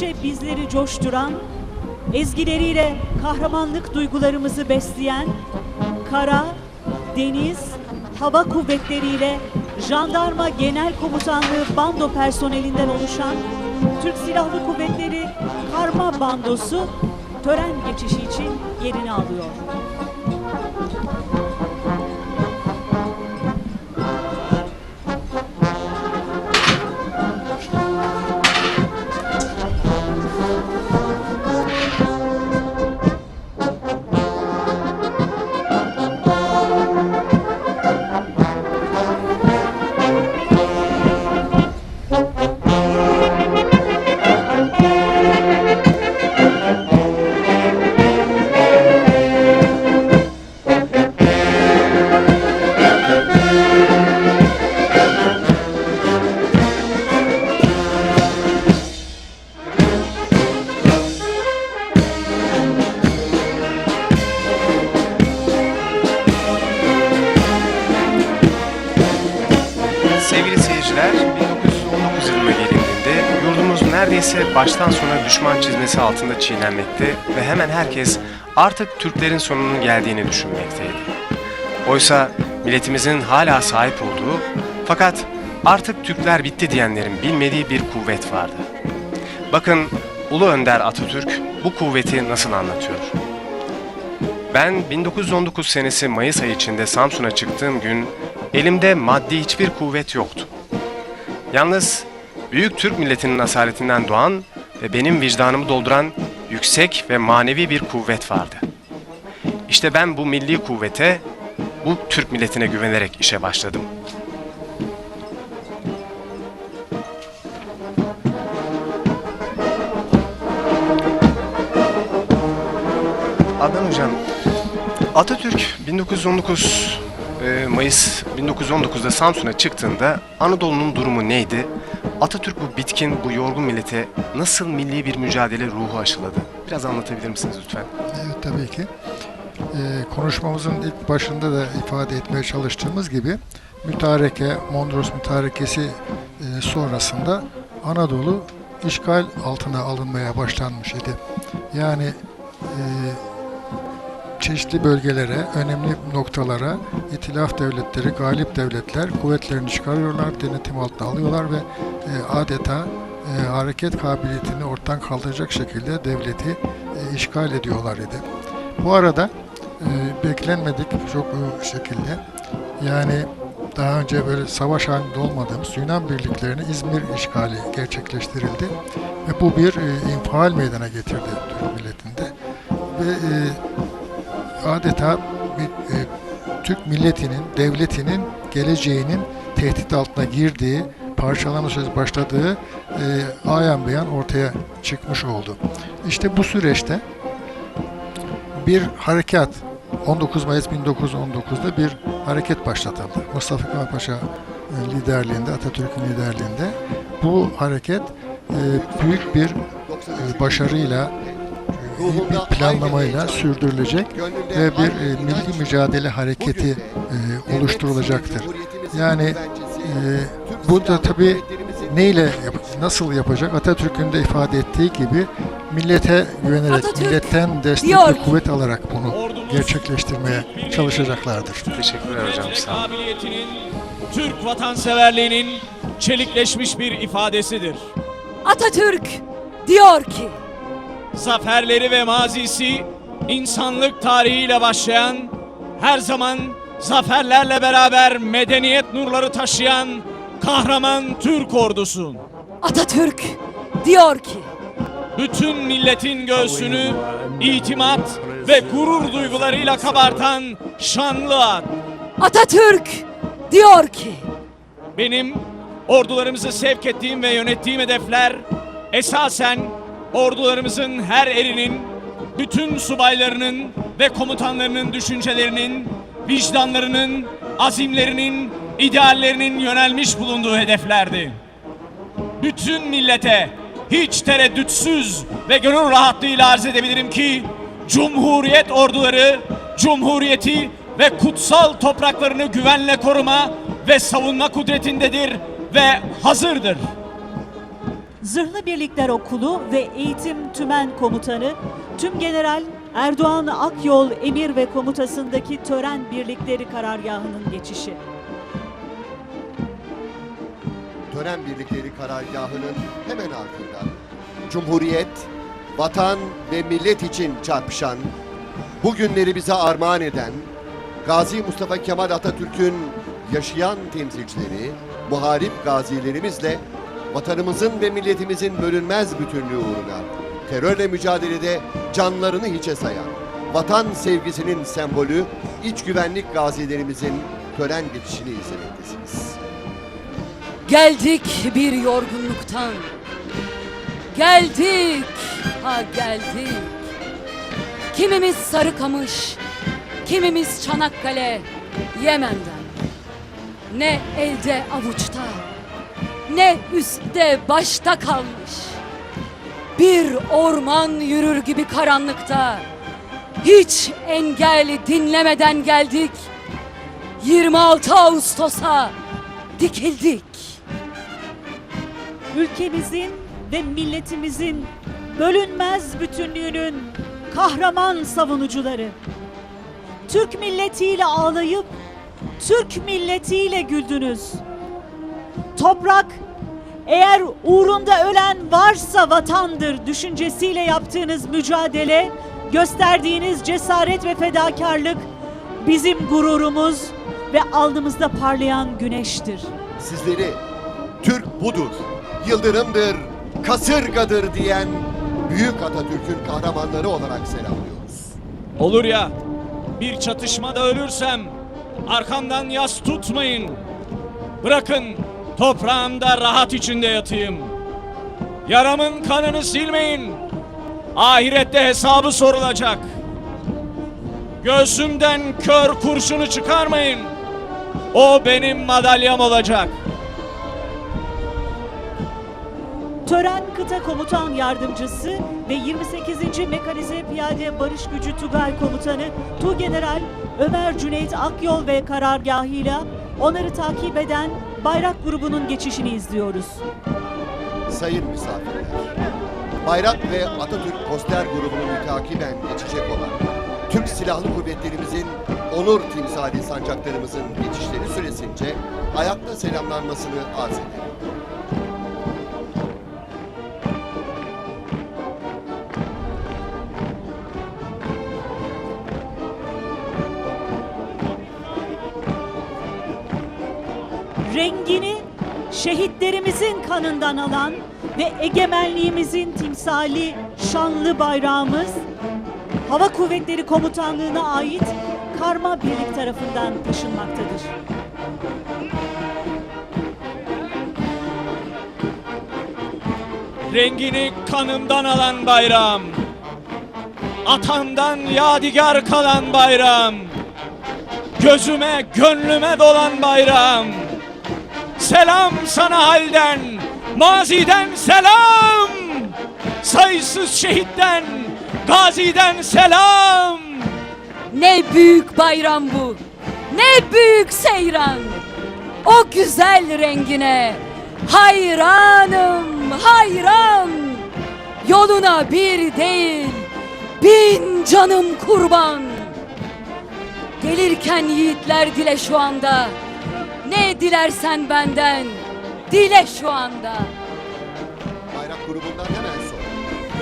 Büyüdükçe bizleri coşturan, ezgileriyle kahramanlık duygularımızı besleyen, kara, deniz, hava kuvvetleriyle Jandarma Genel Komutanlığı bando personelinden oluşan Türk Silahlı Kuvvetleri Karma Bandosu tören geçişi için yerini alıyor. Çiğnenmekte ve hemen herkes artık Türklerin sonunun geldiğini düşünmekteydi. Oysa milletimizin hala sahip olduğu fakat artık Türkler bitti diyenlerin bilmediği bir kuvvet vardı. Bakın Ulu Önder Atatürk bu kuvveti nasıl anlatıyor? Ben 1919 senesi Mayıs ayı içinde Samsun'a çıktığım gün elimde maddi hiçbir kuvvet yoktu. Yalnız büyük Türk milletinin asaletinden doğan ve benim vicdanımı dolduran yüksek ve manevi bir kuvvet vardı. İşte ben bu milli kuvvete, bu Türk milletine güvenerek işe başladım. Adnan Hocam, Atatürk 1919 e, Mayıs 1919'da Samsun'a çıktığında Anadolu'nun durumu neydi? Atatürk bu bitkin, bu yorgun millete nasıl milli bir mücadele ruhu aşıladı? Biraz anlatabilir misiniz lütfen? Evet tabii ki. Ee, konuşmamızın ilk başında da ifade etmeye çalıştığımız gibi mütareke, Mondros mütarekesi e, sonrasında Anadolu işgal altına alınmaya başlanmış idi. Yani e, çeşitli bölgelere, önemli noktalara itilaf devletleri, galip devletler kuvvetlerini çıkarıyorlar, denetim altına alıyorlar ve e, adeta e, hareket kabiliyetini ortadan kaldıracak şekilde devleti e, işgal ediyorlar idi. Bu arada e, beklenmedik çok e, şekilde yani daha önce böyle savaş halinde olmadığımız Yunan birliklerini İzmir işgali gerçekleştirildi ve bu bir e, infial meydana getirdi Türk milletinde ve e, adeta bir e, Türk milletinin, devletinin geleceğinin tehdit altına girdiği, parçalama sözü başladığı e, ayan beyan ortaya çıkmış oldu. İşte bu süreçte bir harekat 19 Mayıs 1919'da bir hareket başlatıldı. Mustafa Kemal Paşa e, liderliğinde, Atatürk'ün liderliğinde bu hareket e, büyük bir e, başarıyla iyi bir planlamayla sürdürülecek ve bir e, milli mücadele hareketi e, oluşturulacaktır. Yani e, bu da tabii neyle yap- nasıl yapacak? Atatürk'ün de ifade ettiği gibi millete güvenerek, Atatürk milletten destek diyor ve kuvvet alarak bunu gerçekleştirmeye çalışacaklardır. Teşekkürler hocam, sağ olun. Türk vatanseverliğinin çelikleşmiş bir ifadesidir. Atatürk diyor ki Zaferleri ve mazisi insanlık tarihiyle başlayan, her zaman zaferlerle beraber medeniyet nurları taşıyan kahraman Türk ordusu. Atatürk diyor ki Bütün milletin göğsünü itimat ve gurur duygularıyla kabartan şanlı at. Atatürk diyor ki Benim ordularımızı sevk ettiğim ve yönettiğim hedefler esasen ordularımızın her erinin, bütün subaylarının ve komutanlarının düşüncelerinin, vicdanlarının, azimlerinin, ideallerinin yönelmiş bulunduğu hedeflerdi. Bütün millete hiç tereddütsüz ve gönül rahatlığıyla arz edebilirim ki Cumhuriyet orduları Cumhuriyeti ve kutsal topraklarını güvenle koruma ve savunma kudretindedir ve hazırdır. Zırhlı Birlikler Okulu ve Eğitim Tümen Komutanı Tüm General Erdoğan Akyol Emir ve Komutasındaki tören birlikleri karargahının geçişi. tören birlikleri karargahının hemen ardından Cumhuriyet, vatan ve millet için çarpışan, bugünleri bize armağan eden Gazi Mustafa Kemal Atatürk'ün yaşayan temsilcileri, muharip gazilerimizle vatanımızın ve milletimizin bölünmez bütünlüğü uğruna terörle mücadelede canlarını hiçe sayan, vatan sevgisinin sembolü iç güvenlik gazilerimizin tören geçişini izlemektesiniz. Geldik bir yorgunluktan. Geldik, ha geldik. Kimimiz Sarıkamış, kimimiz Çanakkale, Yemen'den. Ne elde avuçta, ne üstte başta kalmış. Bir orman yürür gibi karanlıkta. Hiç engel dinlemeden geldik. 26 Ağustos'a dikildik. ülkemizin ve milletimizin bölünmez bütünlüğünün kahraman savunucuları. Türk milletiyle ağlayıp Türk milletiyle güldünüz. Toprak eğer uğrunda ölen varsa vatandır düşüncesiyle yaptığınız mücadele, gösterdiğiniz cesaret ve fedakarlık bizim gururumuz ve alnımızda parlayan güneştir. sizleri Türk budur, yıldırımdır, kasırgadır diyen Büyük Atatürk'ün kahramanları olarak selamlıyoruz. Olur ya bir çatışmada ölürsem arkamdan yas tutmayın. Bırakın toprağımda rahat içinde yatayım. Yaramın kanını silmeyin. Ahirette hesabı sorulacak. Göğsümden kör kurşunu çıkarmayın. O benim madalyam olacak. Tören Kıta Komutan Yardımcısı ve 28. Mekanize Piyade Barış Gücü Tugay Komutanı Tuğgeneral Ömer Cüneyt Akyol ve karargahıyla onları takip eden bayrak grubunun geçişini izliyoruz. Sayın misafirler, Bayrak ve Atatürk poster grubunu mütakiben geçecek olan Türk Silahlı Kuvvetlerimizin onur timsali sancaklarımızın geçişleri süresince ayakta selamlanmasını arz ederim. Rengini şehitlerimizin kanından alan ve egemenliğimizin timsali şanlı bayrağımız Hava Kuvvetleri Komutanlığı'na ait Karma Birlik tarafından taşınmaktadır. Rengini kanımdan alan bayrağım. Atamdan yadigar kalan bayrağım. Gözüme, gönlüme dolan bayrağım. Selam sana halden, maziden selam. Sayısız şehitten, gaziden selam. Ne büyük bayram bu. Ne büyük seyran. O güzel rengine hayranım, hayran. Yoluna bir değil, bin canım kurban. Gelirken yiğitler dile şu anda. Ne dilersen benden, dile şu anda. Bayrak grubundan hemen sonra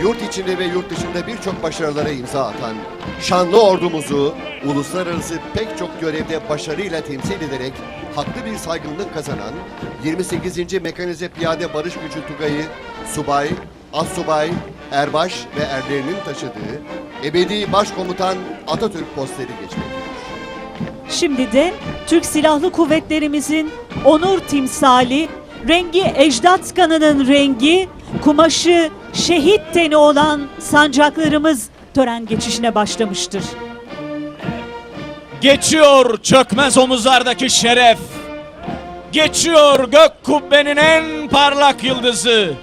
yurt içinde ve yurt dışında birçok başarılara imza atan şanlı ordumuzu uluslararası pek çok görevde başarıyla temsil ederek haklı bir saygınlık kazanan 28. Mekanize Piyade Barış Gücü Tugayı subay, assubay, erbaş ve erlerinin taşıdığı ebedi başkomutan Atatürk posteri geçmektedir. Şimdi de Türk Silahlı Kuvvetlerimizin onur timsali, rengi ecdat kanının rengi, kumaşı şehit teni olan sancaklarımız tören geçişine başlamıştır. Geçiyor çökmez omuzlardaki şeref. Geçiyor gök kubbenin en parlak yıldızı.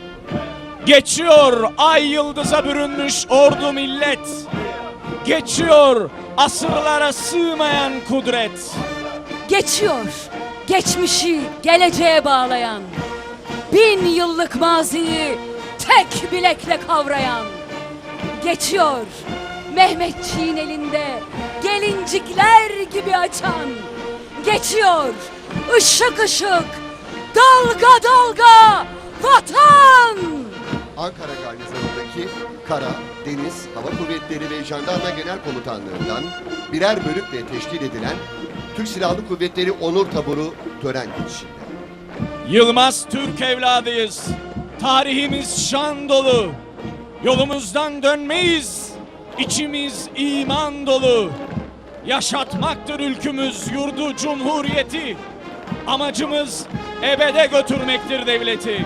Geçiyor ay yıldıza bürünmüş ordu millet. Geçiyor asırlara sığmayan kudret. Geçiyor, geçmişi geleceğe bağlayan, bin yıllık maziyi tek bilekle kavrayan. Geçiyor Mehmetçiğin elinde gelincikler gibi açan. Geçiyor ışık ışık, dalga dalga vatan. Ankara Garnizonu'ndaki Kara, Deniz, Hava Kuvvetleri ve Jandarma Genel Komutanlığından birer bölükle teşkil edilen Türk Silahlı Kuvvetleri Onur Taburu tören geçişinde. Yılmaz Türk evladıyız. Tarihimiz şan dolu. Yolumuzdan dönmeyiz. İçimiz iman dolu. Yaşatmaktır ülkümüz yurdu cumhuriyeti. Amacımız ebede götürmektir devleti.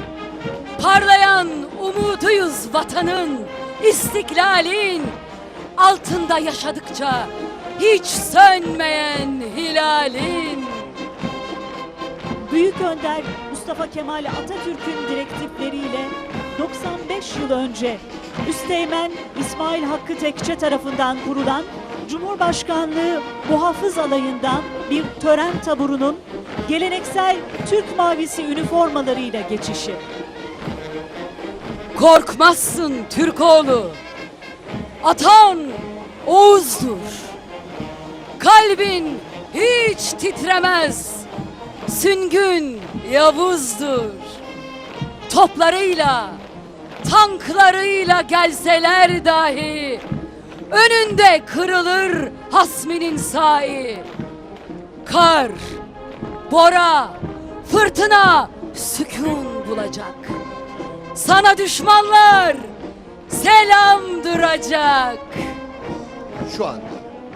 Parlayan umuduyuz vatanın, istiklalin. Altında yaşadıkça hiç sönmeyen hilalin. Büyük Önder Mustafa Kemal Atatürk'ün direktifleriyle 95 yıl önce Üsteğmen İsmail Hakkı Tekçe tarafından kurulan Cumhurbaşkanlığı Muhafız Alayı'ndan bir tören taburunun geleneksel Türk mavisi üniformalarıyla geçişi. Korkmazsın Türkoğlu. Atan Oğuz'dur. Kalbin hiç titremez. Süngün Yavuz'dur. Toplarıyla, tanklarıyla gelseler dahi önünde kırılır hasminin sahi. Kar, bora, fırtına sükun bulacak. Sana düşmanlar selam duracak. Şu anda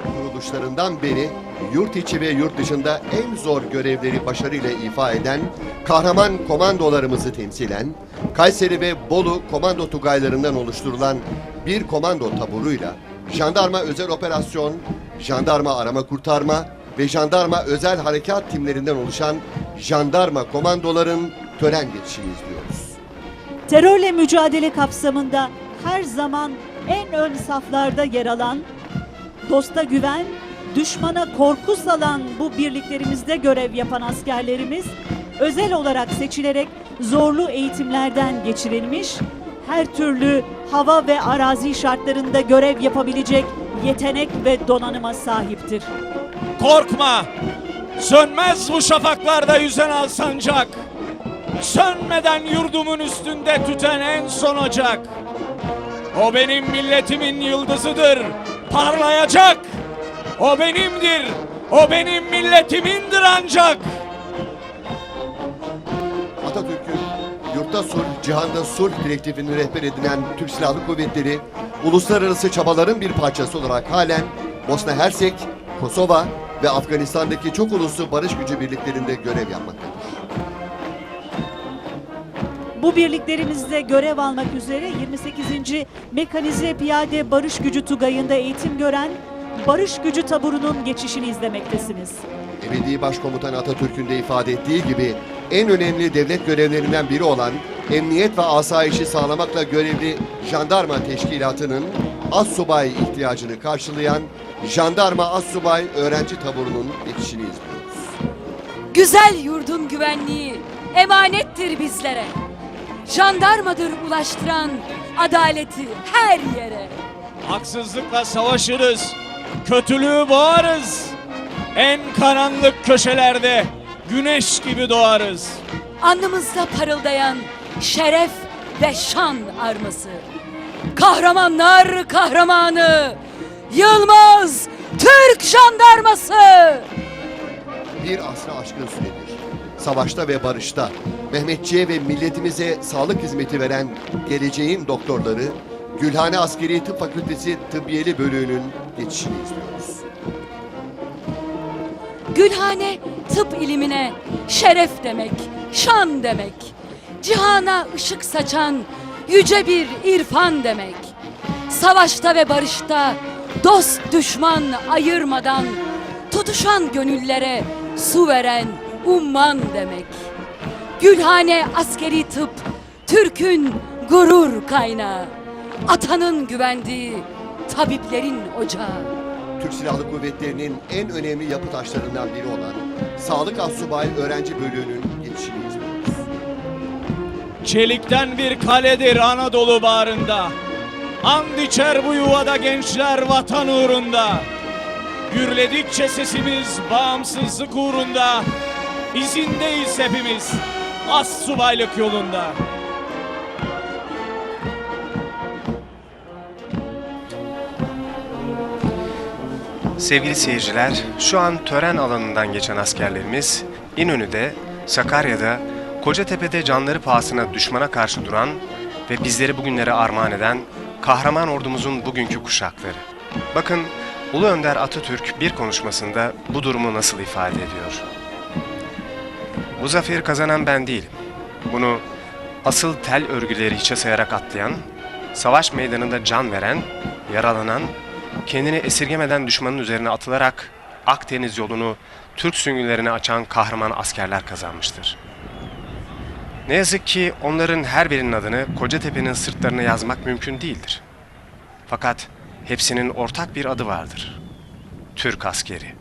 kuruluşlarından beri yurt içi ve yurt dışında en zor görevleri başarıyla ifa eden kahraman komandolarımızı temsilen Kayseri ve Bolu komando tugaylarından oluşturulan bir komando taburuyla jandarma özel operasyon, jandarma arama kurtarma ve jandarma özel harekat timlerinden oluşan jandarma komandoların tören geçişini izliyoruz. Terörle mücadele kapsamında her zaman en ön saflarda yer alan, dosta güven, düşmana korku salan bu birliklerimizde görev yapan askerlerimiz özel olarak seçilerek zorlu eğitimlerden geçirilmiş, her türlü hava ve arazi şartlarında görev yapabilecek yetenek ve donanıma sahiptir. Korkma. Sönmez bu şafaklarda yüzen al sancak. Sönmeden yurdumun üstünde tüten en son ocak. O benim milletimin yıldızıdır. Parlayacak. O benimdir. O benim milletimindir ancak. Atatürk'ün yurtta sulh, cihanda sulh direktifini rehber edinen Türk Silahlı Kuvvetleri, uluslararası çabaların bir parçası olarak halen Bosna Hersek, Kosova ve Afganistan'daki çok uluslu barış gücü birliklerinde görev yapmaktadır. Bu birliklerimizde görev almak üzere 28. Mekanize Piyade Barış Gücü Tugayı'nda eğitim gören Barış Gücü taburunun geçişini izlemektesiniz. Ebedi Başkomutan Atatürk'ün de ifade ettiği gibi en önemli devlet görevlerinden biri olan emniyet ve asayişi sağlamakla görevli jandarma teşkilatının assubay ihtiyacını karşılayan jandarma assubay öğrenci taburunun geçişini izliyoruz. Güzel yurdun güvenliği emanettir bizlere. Jandarmadır ulaştıran adaleti her yere. Haksızlıkla savaşırız. Kötülüğü boğarız. En karanlık köşelerde güneş gibi doğarız. Alnımızda parıldayan şeref ve şan arması. Kahramanlar kahramanı Yılmaz Türk jandarması. bir asra aşkın süredir. Savaşta ve barışta Mehmetçiğe ve milletimize sağlık hizmeti veren geleceğin doktorları Gülhane Askeri Tıp Fakültesi Tıbbiyeli Bölüğü'nün geçişini izliyoruz. Gülhane tıp ilimine şeref demek, şan demek. Cihana ışık saçan yüce bir irfan demek. Savaşta ve barışta dost düşman ayırmadan tutuşan gönüllere su veren umman demek. Gülhane askeri tıp Türk'ün gurur kaynağı. Atanın güvendiği tabiplerin ocağı. Türk Silahlı Kuvvetleri'nin en önemli yapı taşlarından biri olan Sağlık Assubay Öğrenci Bölüğü'nün geçişini izliyoruz. Çelikten bir kaledir Anadolu bağrında. And içer bu yuvada gençler vatan uğrunda. Gürledikçe sesimiz bağımsızlık uğrunda. İzindeyiz hepimiz. As subaylık yolunda. Sevgili seyirciler, şu an tören alanından geçen askerlerimiz İnönü'de, Sakarya'da, Kocatepe'de canları pahasına düşmana karşı duran ve bizleri bugünlere armağan eden kahraman ordumuzun bugünkü kuşakları. Bakın Ulu Önder Atatürk bir konuşmasında bu durumu nasıl ifade ediyor. Bu zaferi kazanan ben değilim. Bunu asıl tel örgüleri hiçe sayarak atlayan, savaş meydanında can veren, yaralanan, kendini esirgemeden düşmanın üzerine atılarak Akdeniz yolunu Türk süngülerine açan kahraman askerler kazanmıştır. Ne yazık ki onların her birinin adını Kocatepe'nin sırtlarına yazmak mümkün değildir. Fakat hepsinin ortak bir adı vardır. Türk askeri.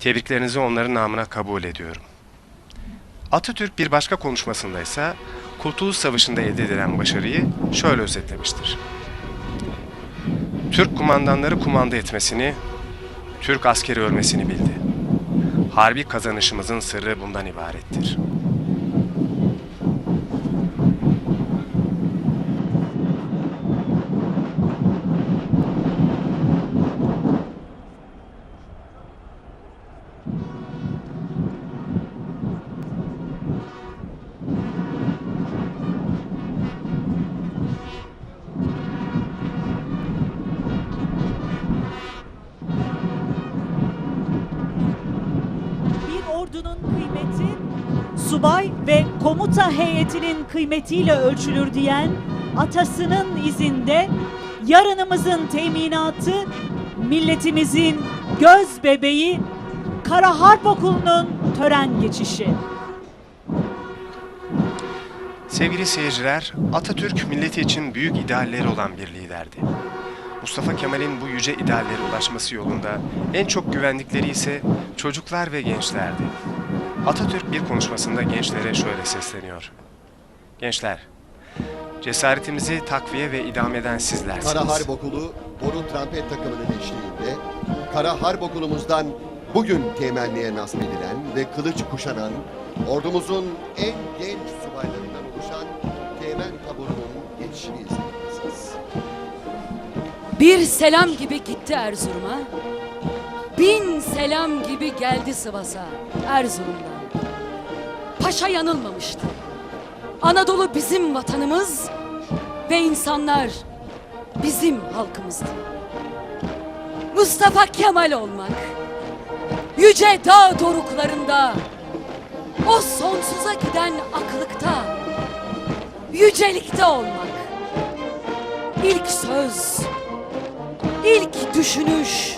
Tebriklerinizi onların namına kabul ediyorum. Atatürk bir başka konuşmasında ise Kurtuluş Savaşı'nda elde edilen başarıyı şöyle özetlemiştir. Türk kumandanları kumanda etmesini, Türk askeri ölmesini bildi. Harbi kazanışımızın sırrı bundan ibarettir. Komuta heyetinin kıymetiyle ölçülür diyen atasının izinde yarınımızın teminatı milletimizin göz bebeği Kara Harp Okulu'nun tören geçişi. Sevgili seyirciler, Atatürk milleti için büyük idealleri olan bir liderdi. Mustafa Kemal'in bu yüce ideallere ulaşması yolunda en çok güvendikleri ise çocuklar ve gençlerdi. Atatürk bir konuşmasında gençlere şöyle sesleniyor. Gençler, cesaretimizi takviye ve idame eden sizlersiniz. Kara Harp Okulu Boru Trampet takımının eşliğinde Kara Harp Okulumuzdan bugün temenniye nasip edilen ve kılıç kuşanan ordumuzun en genç subaylarından oluşan teğmen taburunun geçişini izleyeceksiniz. Bir selam gibi gitti Erzurum'a. Bin selam gibi geldi Sivas'a Erzurum'dan. Paşa yanılmamıştı. Anadolu bizim vatanımız ve insanlar bizim halkımızdı. Mustafa Kemal olmak, yüce dağ doruklarında, o sonsuza giden aklıkta, yücelikte olmak. İlk söz, İlk düşünüş,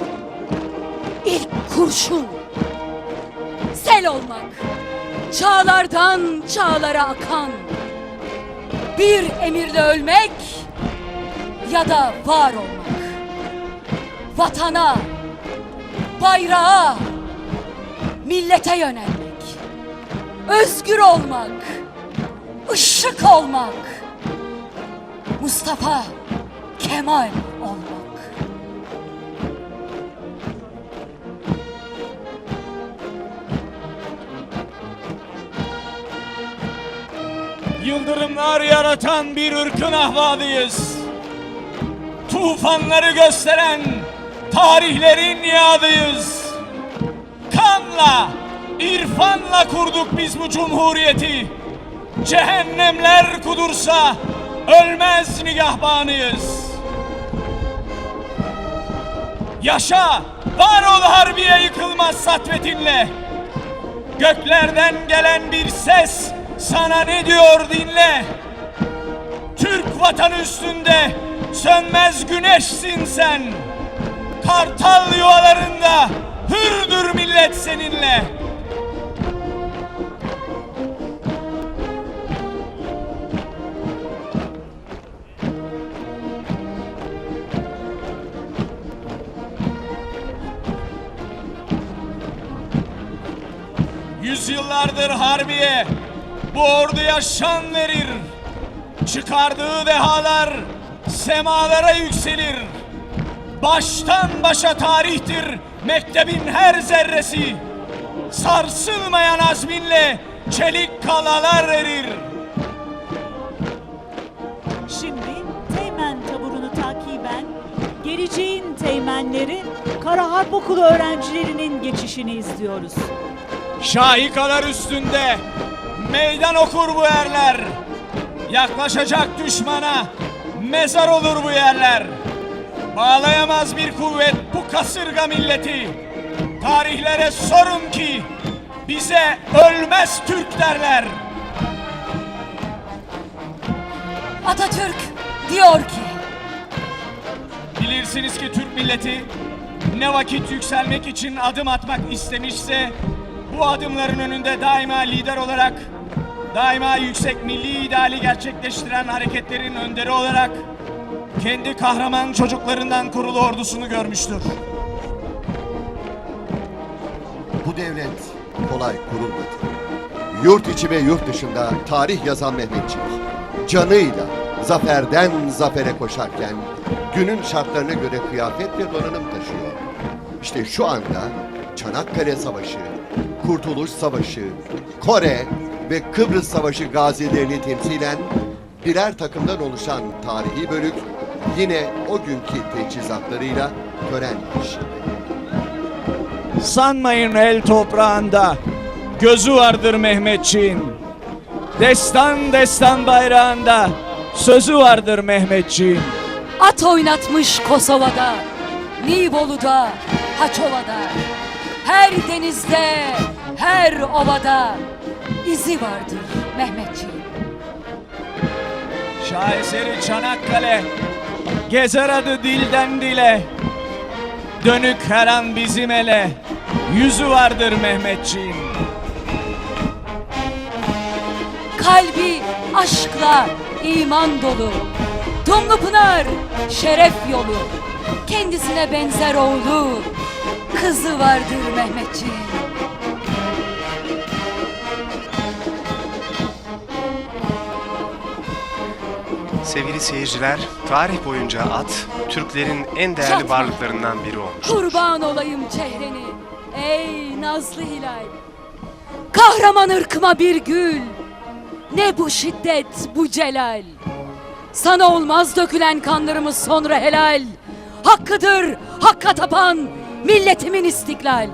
ilk kurşun. Sel olmak, çağlardan çağlara akan. Bir emirle ölmek ya da var olmak. Vatana, bayrağa, millete yönelmek. Özgür olmak, ışık olmak. Mustafa Kemal olmak. Yıldırımlar yaratan bir ırkın ahvadıyız. Tufanları gösteren tarihlerin yadıyız. Kanla, irfanla kurduk biz bu cumhuriyeti. Cehennemler kudursa ölmez nigahbanıyız. Yaşa, var ol harbiye yıkılmaz satvetinle. Göklerden gelen bir ses sana ne diyor dinle. Türk vatanı üstünde sönmez güneşsin sen. Kartal yuvalarında hürdür millet seninle. Yüzyıllardır harbiye bu orduya şan verir. çıkardığı dehalar semalara yükselir. Baştan başa tarihtir mektebin her zerresi. Sarsılmayan azminle çelik kalalar erir. Şimdi Teğmen taburunu takiben geleceğin teğmenleri Kara Harp Okulu öğrencilerinin geçişini izliyoruz. Şahikalar üstünde meydan okur bu yerler. Yaklaşacak düşmana mezar olur bu yerler. Bağlayamaz bir kuvvet bu kasırga milleti. Tarihlere sorun ki bize ölmez Türk derler. Atatürk diyor ki Bilirsiniz ki Türk milleti ne vakit yükselmek için adım atmak istemişse bu adımların önünde daima lider olarak daima yüksek milli ideali gerçekleştiren hareketlerin önderi olarak kendi kahraman çocuklarından kurulu ordusunu görmüştür. Bu devlet kolay kurulmadı. Yurt içi ve yurt dışında tarih yazan Mehmetçik, canıyla zaferden zafere koşarken günün şartlarına göre kıyafet ve donanım taşıyor. İşte şu anda Çanakkale Savaşı, Kurtuluş Savaşı, Kore ve Kıbrıs Savaşı gazilerini temsilen birer takımdan oluşan tarihi bölük yine o günkü teçhizatlarıyla tören. Sanmayın el toprağında gözü vardır Mehmetçiğin. Destan destan bayrağında sözü vardır Mehmetçiğin. at oynatmış Kosova'da, Nibolu'da, Haçova'da. Her denizde, her ovada izi vardır Mehmetçiğin. Şaheseri Çanakkale Gezer adı dilden dile Dönük her an bizim ele Yüzü vardır Mehmetçiğin Kalbi aşkla iman dolu. Dumlu Pınar şeref yolu. Kendisine benzer oğlu. Kızı vardır Mehmetçiğin. Sevgili seyirciler, tarih boyunca at, Türklerin en değerli Çatma. varlıklarından biri olmuş. Kurban olayım çehreni. Ey nazlı hilal. Kahraman ırkıma bir gül. Ne bu şiddet, bu celal. Sana olmaz dökülen kanlarımız sonra helal. Hakkıdır, hakka tapan milletimin istiklal.